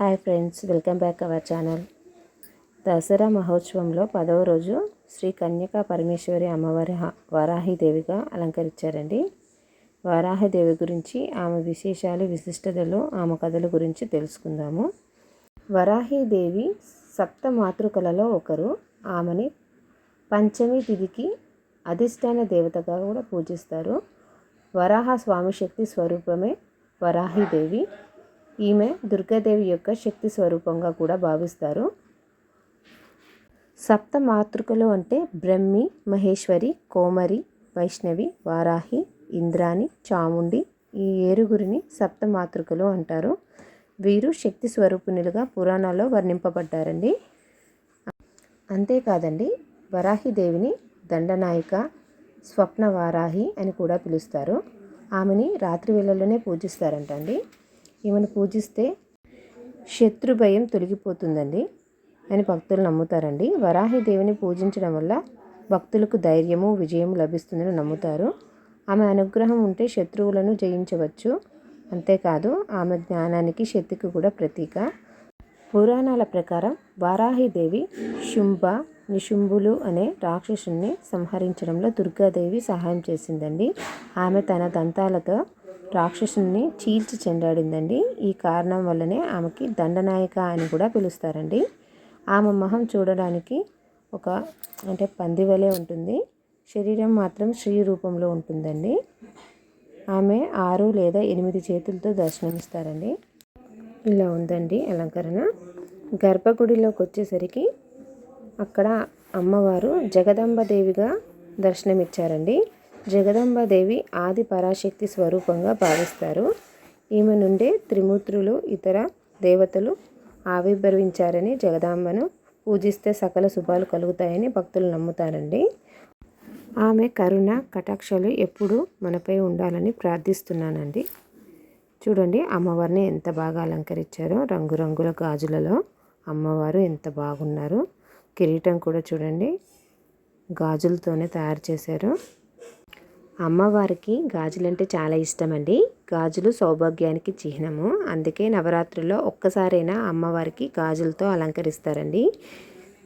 Hi friends welcome back our channel. Dasara మహోత్సవంలో పదవ రోజు శ్రీ కన్యకా పరమేశ్వరి అమ్మవారి హ- వారాహిదేవిగా అలంకరించారండి. వారాహిదేవి గురించి ఆమె విశేషాలు విశిష్టతలు ఆమె కథల గురించి తెలుసుకుందాము. వరాహిదేవి సప్త మాతృకలలో ఒకరు. ఆమెని పంచమి తిథికి అధిష్టాన దేవతగా కూడా పూజిస్తారు. వరాహ స్వామి శక్తి స్వరూపమే వరాహిదేవి. ఈమె దుర్గాదేవి యొక్క శక్తి స్వరూపంగా కూడా భావిస్తారు. సప్త మాతృకలు అంటే బ్రహ్మి మహేశ్వరి కోమరి వైష్ణవి వారాహి ఇంద్రాణి చాముండి ఈ ఏరుగురిని సప్త మాతృకలు అంటారు. వీరు శక్తి స్వరూపిణులుగా పురాణాల్లో వర్ణింపబడ్డారండి. అంతేకాదండి వరాహిదేవిని దండనాయిక స్వప్న వారాహి అని కూడా పిలుస్తారు. ఆమెని రాత్రి వేళల్లోనే పూజిస్తారంటండి. ఈమెను పూజిస్తే శత్రు భయం తొలగిపోతుందండి అని భక్తులు నమ్ముతారండి. వరాహి దేవిని పూజించడం వల్ల భక్తులకు ధైర్యము విజయం లభిస్తుందని నమ్ముతారు. ఆమె అనుగ్రహం ఉంటే శత్రువులను జయించవచ్చు. అంతేకాదు ఆమె జ్ఞానానికి శక్తికి కూడా ప్రతీక. పురాణాల ప్రకారం వారాహిదేవి శుంభ నిశుంభులు అనే రాక్షసుని సంహరించడంలో దుర్గాదేవి సహాయం చేసిందండి. ఆమె తన దంతాలతో రాక్షసుని చీల్చి చెండాడిందండి. ఈ కారణం వల్లనే ఆమెకి దండనాయక అని కూడా పిలుస్తారండి. ఆమె మొహం చూడడానికి ఒక అంటే పంది వలె ఉంటుంది. శరీరం మాత్రం స్త్రీ రూపంలో ఉంటుందండి. ఆమె ఆరు లేదా ఎనిమిది చేతులతో దర్శనమిస్తారండి. ఇలా ఉందండి అలంకరణ. గర్భగుడిలోకి వచ్చేసరికి అక్కడ అమ్మవారు జగదంబదేవిగా దర్శనమిచ్చారండి. జగదంబాదేవి ఆది పరాశక్తి స్వరూపంగా భావిస్తారు. ఈమె నుండే త్రిమూర్తులు ఇతర దేవతలు ఆవిర్భవించారని జగదాంబను పూజిస్తే సకల శుభాలు కలుగుతాయని భక్తులు నమ్ముతారండి. ఆమె కరుణ కటాక్షలు ఎప్పుడూ మనపై ఉండాలని ప్రార్థిస్తున్నానండి. చూడండి అమ్మవారిని ఎంత బాగా అలంకరించారో. రంగురంగుల గాజులలో అమ్మవారు ఎంత బాగున్నారు. కిరీటం కూడా చూడండి గాజులతోనే తయారు చేశారు. అమ్మవారికి గాజులంటే చాలా ఇష్టమండి. గాజులు సౌభాగ్యానికి చిహ్నము. అందుకే నవరాత్రుల్లో ఒక్కసారైనా అమ్మవారికి గాజులతో అలంకరిస్తారండి.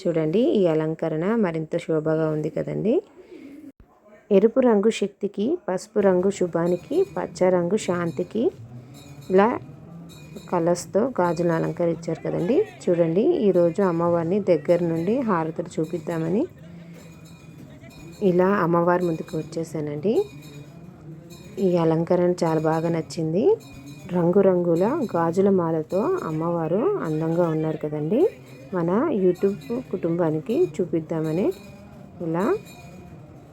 చూడండి ఈ అలంకరణ మరింత శోభగా ఉంది కదండి. ఎరుపు రంగు శక్తికి పసుపు రంగు శుభానికి పచ్చ రంగు శాంతికి ఇలా కలర్స్తో గాజులు అలంకరించారు కదండి. చూడండి ఈరోజు అమ్మవారిని దగ్గర నుండి హారతులు చూపిద్దామని ఇలా అమ్మవారి ముందుకు వచ్చేసానండి. ఈ అలంకరణ చాలా బాగా నచ్చింది. రంగురంగుల గాజుల మాలతో అమ్మవారు అందంగా ఉన్నారు కదండి. మన యూట్యూబ్ కుటుంబానికి చూపిద్దామని ఇలా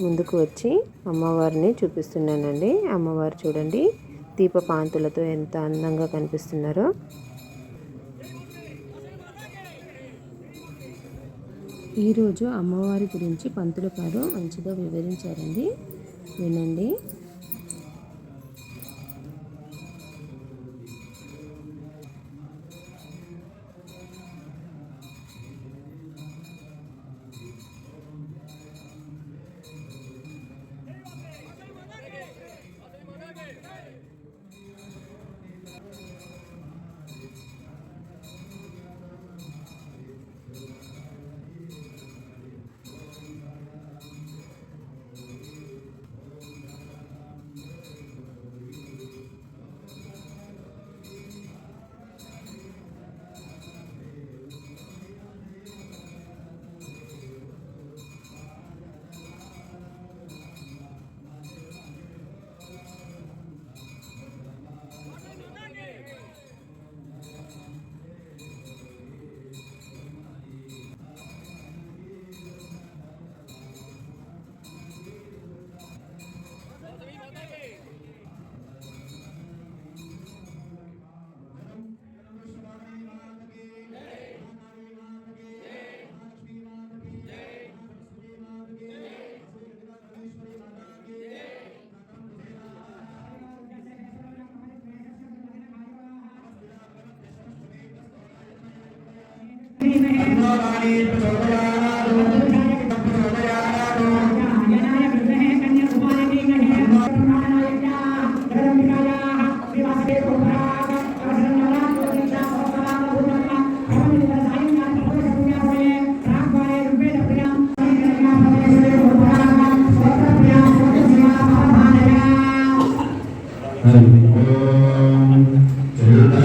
ముందుకు వచ్చి అమ్మవారిని చూపిస్తున్నానండి. అమ్మవారు చూడండి దీపపాంతులతో ఎంత అందంగా కనిపిస్తున్నారో. ఈరోజు అమ్మవారి గురించి పంతులు గారు మంచిగా వివరించారండి. వినండి.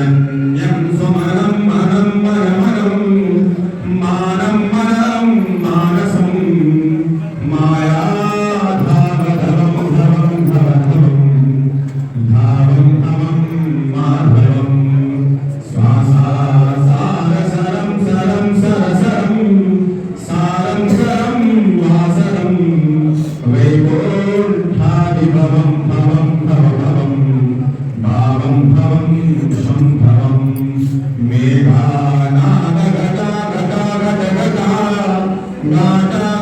Amém. Mata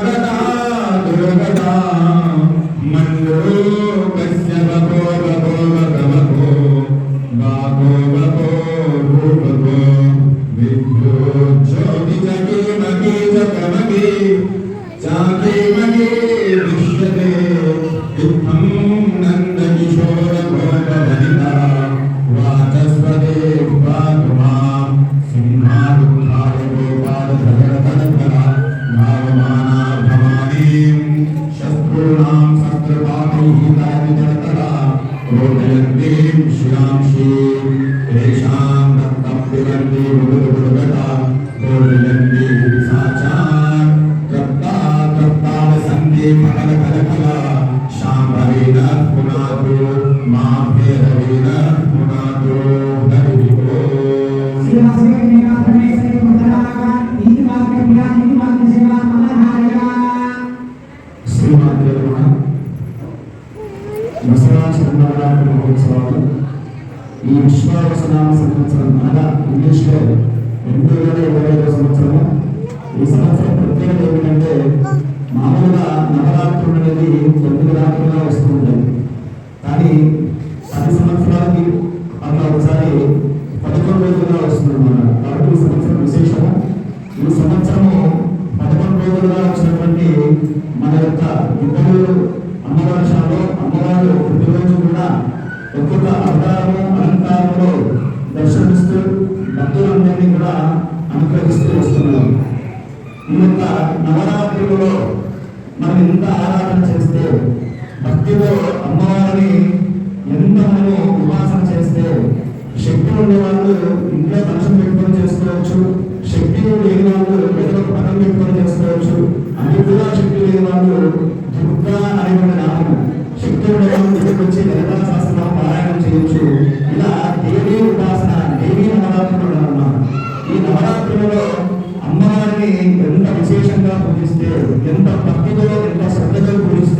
रोदयन्तीं श्रियांशीं तेषां रक्तं पिबन्ति मृदुर्गता रोदयन्ति सा च कर्ता कर्तावसन्ति फलफलफला शाम्भवीरः पुनादो माभ्यरवीरः క్రిస్తునామ సంవత్సరం అనగా ఇంగ్లీష్లో ఎనిమిది వేల ఇరవై ఐదో సంవత్సరము. ఈ సంవత్సరం ప్రత్యేకత ఏమిటంటే మామూలుగా నవరాత్రులు అనేది తొమ్మిది రాత్రులుగా వస్తుంది కానీ పది సంవత్సరాలకి అట్లా ఒకసారి పదకొండు రోజులుగా వస్తుంది అన్నమాట కాబట్టి ఈ సంవత్సరం విశేషము. ఈ సంవత్సరము పదకొండు రోజులుగా వచ్చినటువంటి మన యొక్క ఇద్దరు అమ్మవారి అమ్మవారు ప్రతిరోజు కూడా ఒక్కొక్క అవతారము అలంకారంలో దర్శనమిస్తూ భక్తులందరినీ కూడా అనుగ్రహిస్తూ వస్తున్నాం. ఈ యొక్క నవరాత్రులలో మనం ఎంత ఆరాధన చేస్తే భక్తిలో అమ్మవారిని ఎంత మనము ఉపాసన చేస్తే శక్తి ఉండే వాళ్ళు ఇంట్లో దర్శనం పెట్టుకొని చేసుకోవచ్చు శక్తి లేని వాళ్ళు ఏదో పదం పెట్టుకొని చేసుకోవచ్చు అది కూడా శక్తి లేని వాళ్ళు దుర్గా అనేటువంటి నామము వచ్చి వేదాల శాస్త్రం పారాయణం చేయొచ్చు. ఇలా దేవి ఉపాసన దేవి నవరాత్రులు అన్నారు ఈ నవరాత్రులలో అమ్మవారిని ఎంత విశేషంగా పూజిస్తే ఎంత భక్తితో ఎంత శ్రద్ధతో పూజిస్తే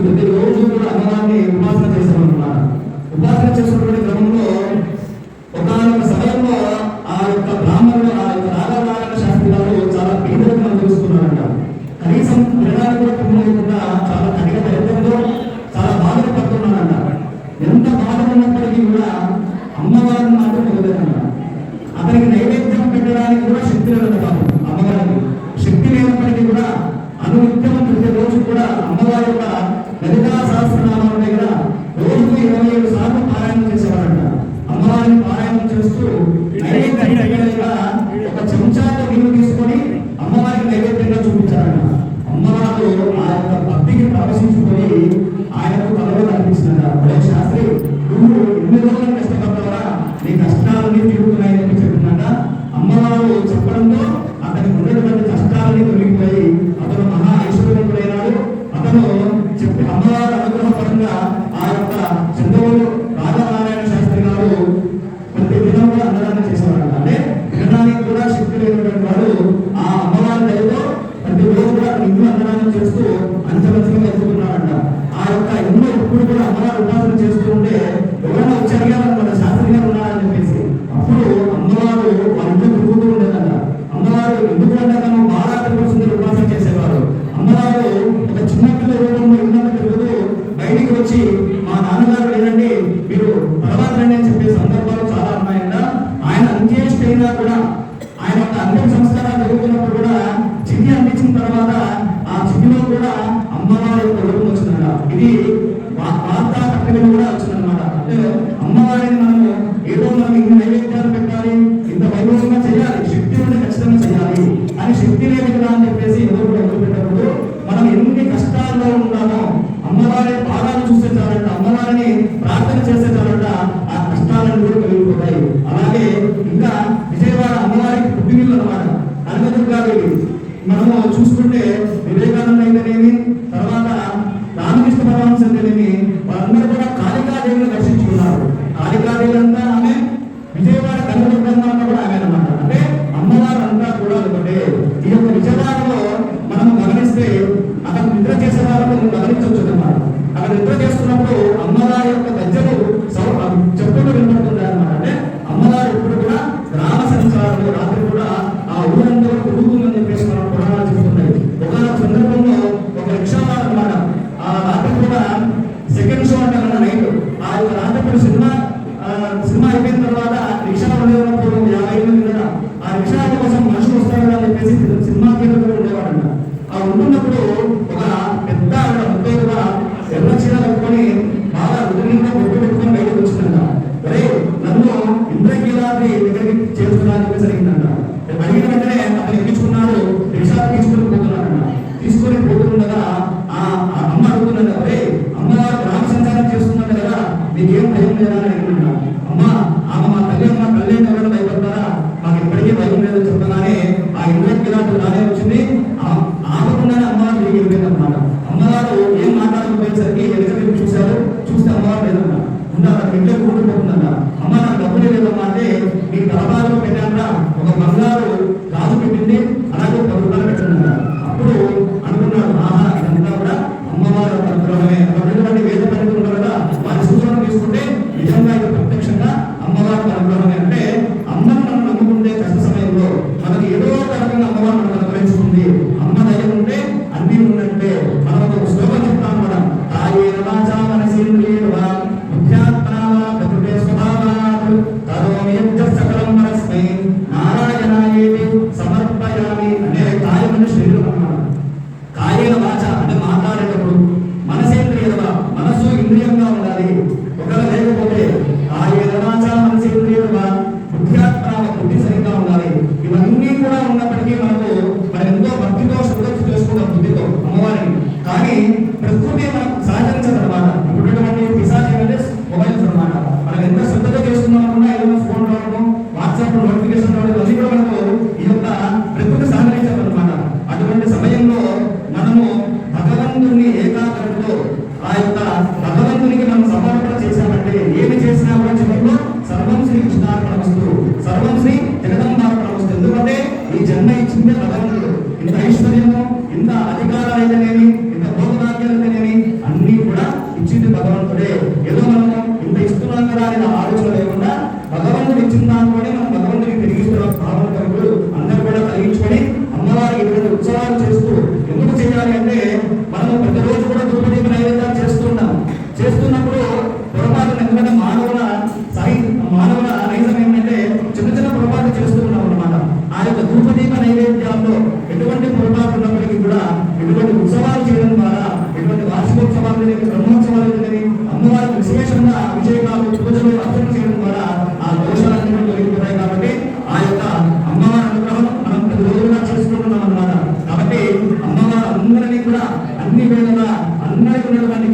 ప్రతి రోజు కూడా అమ్మవారిని ఉపాసన చేశామన్నమాట ఉపాసన చేసుకుంటే రామకృష్ణ పరమహంస తెలివి వాళ్ళందరూ కూడా కాళికాదేవిని దర్శించుకున్నారు కాళికాదేవి అంతా ఆమె విజయవాడ కనుగొన్న అయిపోయిన తర్వాత రిక్షా ఉండేటప్పుడు యాభై మంది కదా ఆ రిక్షా కోసం మనుషులు వస్తారు చెప్పేసి సినిమా థియేటర్ కూడా ఆ ఉంటున్నప్పుడు నాకు రాయ వచ్చింది. ఆపకుండా అమ్మ తిరిగి అమ్మ ఉత్సాహం చేస్తూ ఎందుకు చేయాలి అంటే అందరికీ ఉన్నటువంటి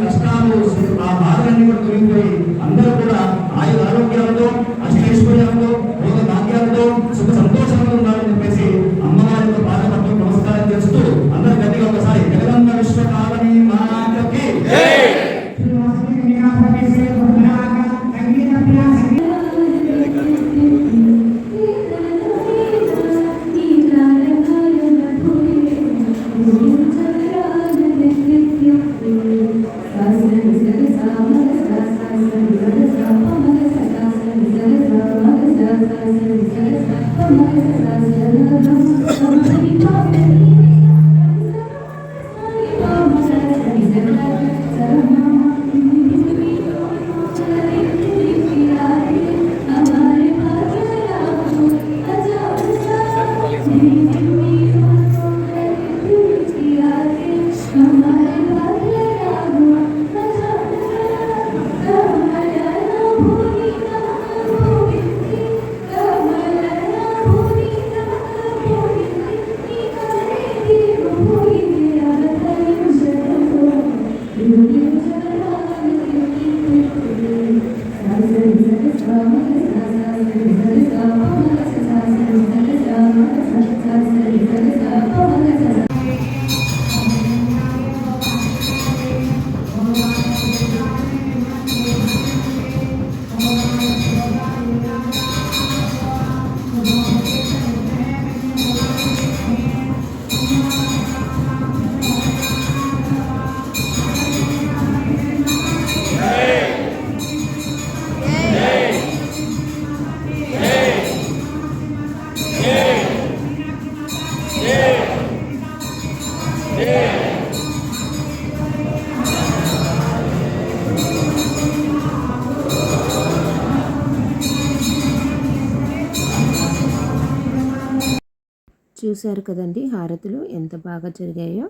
చూశారు కదండి హారతులు ఎంత బాగా జరిగాయో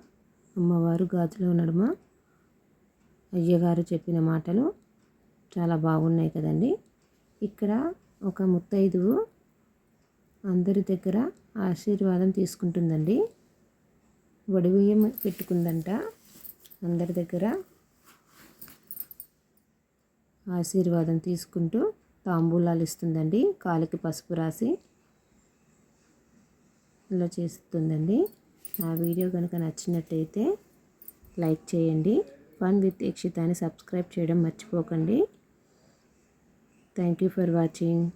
అమ్మవారు గాజులో నడుమ అయ్యగారు చెప్పిన మాటలు చాలా బాగున్నాయి కదండి. ఇక్కడ ఒక ముత్తైదువు అందరి దగ్గర ఆశీర్వాదం తీసుకుంటుందండి. వడిబియ్యం పెట్టుకుందంట అందరి దగ్గర ఆశీర్వాదం తీసుకుంటూ తాంబూలాలు ఇస్తుందండి. కాలికి పసుపు రాసి ఇలా చేస్తుందండి. నా వీడియో కనుక నచ్చినట్టయితే లైక్ చేయండి. ఫన్ విత్ యక్షితాని సబ్స్క్రైబ్ చేయడం మర్చిపోకండి. Thank you for watching.